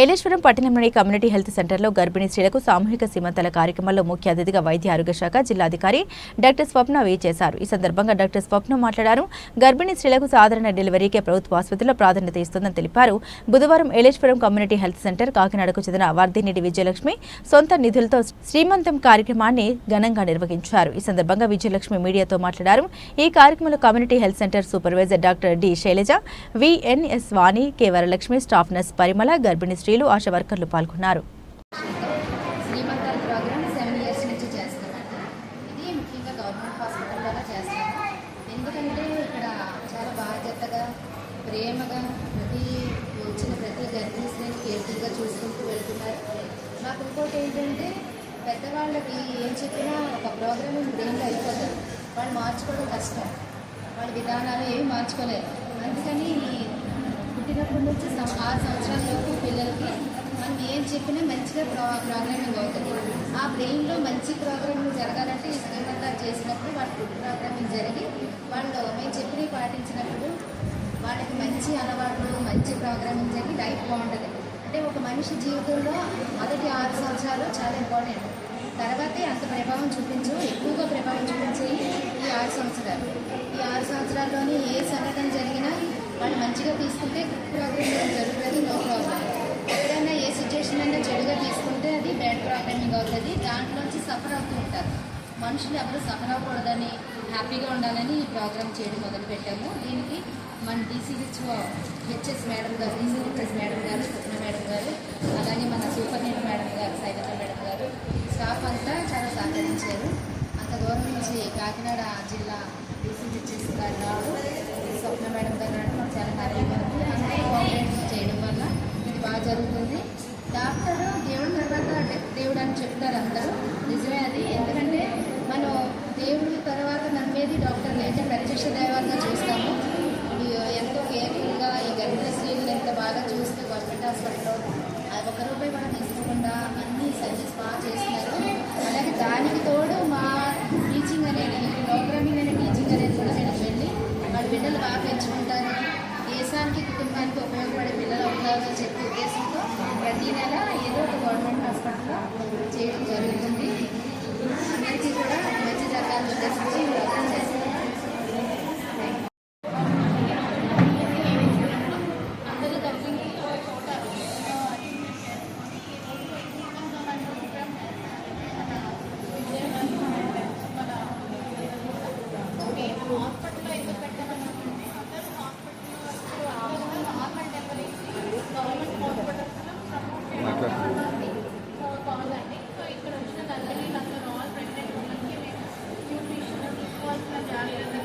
ఏలేశ్వరం పట్టణంలోని community health సెంటర్లో గర్భిణీ స్త్రీలకు సామూహిక సీమంతల కార్యక్రమంలో ముఖ్య అతిథిగా వైద్య ఆరోగ్య శాఖ జిల్లాధికారి డాక్టర్ స్వప్న వే చేశారు. ఈ సందర్భంగా డాక్టర్ స్వప్న మాట్లాడారు. గర్భిణీ స్త్రీలకు సాధారణ డెలివరీకే ప్రభుత్వ ఆసుపత్రిలో ప్రాధాన్యత ఇస్తుందని తెలిపారు. బుధవారం ఏలేశ్వరం కమ్యూనిటీ హెల్త్ సెంటర్ కాకినాడకు చెందిన వర్ధినేటి విజయలక్ష్మి సొంత నిధులతో శ్రీమంతం కార్యక్రమాన్ని ఘనంగా నిర్వహించారు. ఈ సందర్భంగా విజయలక్ష్మి మీడియాతో మాట్లాడారు. ఈ కార్యక్రమంలో community health centre supervisor doctor D Shailaja VNS Vani K Varalakshmi staff nurse Parimala గర్భిణీ స్త్రీలు ఆశా వర్కర్లు పాల్గొన్నారు. శ్రీమంతాల ప్రోగ్రామ్ సెవెన్ ఇయర్స్ నుంచి చేస్తామండి ఇది ముఖ్యంగా గవర్నమెంట్ హాస్పిటల్లోనే చేస్తాము ఎందుకంటే ఇక్కడ చాలా బాధ్యతగా ప్రేమగా ప్రతి వచ్చిన ప్రతి గర్భిణీని కేర్ఫుల్గా చూసుకుంటూ వెళ్తున్నారు మాకు ఇంకోటి ఏంటంటే పెద్దవాళ్ళకి ఏం చెప్పినా ఒక ప్రోగ్రామ్ బ్రెయిన్లో అయిపోతుంది వాళ్ళు మార్చుకోవడం కష్టం వాళ్ళ విధానాలు ఏమి మార్చుకోలేరు అందుకని పుట్టినప్పటి నుంచి సం- ఆరు సంవత్సరాలలోపు ఏం చెప్పినా మంచిగా ప్రో ప్రోగ్రామింగ్ అవుతుంది ఆ బ్రెయిన్లో మంచి ప్రోగ్రామింగ్ జరగాలంటే ఈ శ్రీమంతాలు చేసినప్పుడు వాళ్ళ గుడ్ ప్రోగ్రామింగ్ జరిగి వాళ్ళు మేము చెప్పినవి పాటించినప్పుడు వాళ్ళకి మంచి అలవాట్లు మంచి ప్రోగ్రామింగ్ జరిగి లైఫ్ బాగుంటుంది. అంటే ఒక మనిషి జీవితంలో మొదటి ఆరు సంవత్సరాలు చాలా ఇంపార్టెంట్. తర్వాతే అంత ప్రభావం చూపించు ఎక్కువగా ప్రభావం చూపించేవి ఈ ఆరు సంవత్సరాలు. ఈ ఆరు సంవత్సరాల్లోనే ఏ సంఘటన జరిగినా వాళ్ళు మంచిగా తీసుకుంటే గుడ్ ప్రోగ్రామింగ్ జరుగుతుంది నో ప్రాబ్లం. ప్రోగ్రామింగ్ ఉంటుంది. దాంట్లోంచి సఫర్ అవుతూ ఉంటారు. మనుషులు ఎవరు సఫర్ అవ్వకూడదని హ్యాపీగా ఉండాలని ఈ ప్రోగ్రామ్ చేయడం మొదలుపెట్టాము దీనికి మన DCHO HS madam garu DCHS madam garu Swapna madam గారు అలాగే మన సూపరింటెండెంట్ మేడం గారు సైలత మేడం గారు స్టాఫ్ అంతా చాలా సహకరించారు. అంత దూరం నుంచి కాకినాడ జిల్లా డీసీహెచ్ఎస్ గారు రావడం స్వప్న మేడం గారు రావడం మాకు చాలా కార్యక్రమం. ఉంది చేయడం వల్ల ఇది బాగా జరుగుతుంది. డాక్టర్ దేవుడి తర్వాత దేవుడు అని చెప్తారు అందరూ. నిజమే అది. ఎందుకంటే మనం దేవుడి తర్వాత నమ్మేది డాక్టర్ అయితే ప్రత్యక్ష దైవంగా చూస్తాము. ఎంతో కేర్ఫుల్గా ఈ గర్భిణీ స్త్రీలు ఎంత బాగా చూస్తూ గవర్నమెంట్ హాస్పిటల్లో ఒక రూపాయి కూడా తీసుకోకుండా అన్ని సర్వీస్ బాగా చేస్తున్నారు. అలాగే దానికి తోడు మా టీచింగ్ అనేది ప్రోగ్రామింగ్ అనే టీచింగ్ అనేది కూడా నేను వెళ్ళి వాళ్ళ బిడ్డలు బాగా పెంచుకుంటారు. దేశానికి కుటుంబానికి ఉపయోగపడే పిల్లలు అవుతారని చెప్పి ఉద్దేశం ప్రతి నెల ఏదో ఒక గవర్నమెంట్ హాస్పిటల్లో చేయడం జరుగుతుంది. అందరికీ కూడా también.